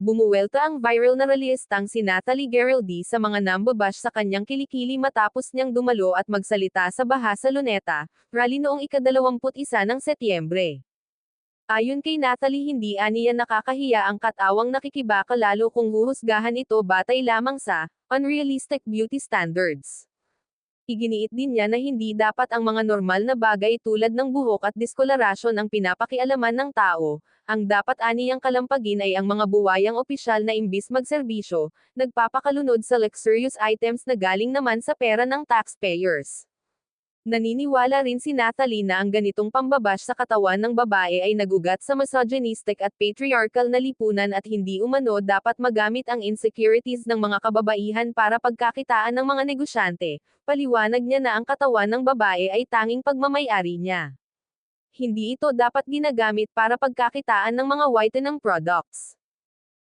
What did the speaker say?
Bumuwelta ang viral na rallyistang si Natalie Geraldi sa mga nambabash sa kanyang kilikili matapos niyang dumalo at magsalita sa baha sa Luneta, rally noong ikadalawamput isa ng Setyembre. Ayon kay Natalie hindi aniya nakakahiya ang katawang nakikibaka lalo kung huhusgahan ito batay lamang sa unrealistic beauty standards. Iginiit din niya na hindi dapat ang mga normal na bagay tulad ng buhok at diskolarasyon ang pinapakialaman ng tao, ang dapat aniyang kalampagin ay ang mga buwayang opisyal na imbis magserbisyo, nagpapakalunod sa luxurious items na galing naman sa pera ng taxpayers. Naniniwala rin si Natalie na ang ganitong pambabash sa katawan ng babae ay nagugat sa misogynistic at patriarchal na lipunan at hindi umano dapat magamit ang insecurities ng mga kababaihan para pagkakitaan ng mga negosyante. Paliwanag niya na ang katawan ng babae ay tanging pagmamayari niya. Hindi ito dapat ginagamit para pagkakitaan ng mga whitenang products.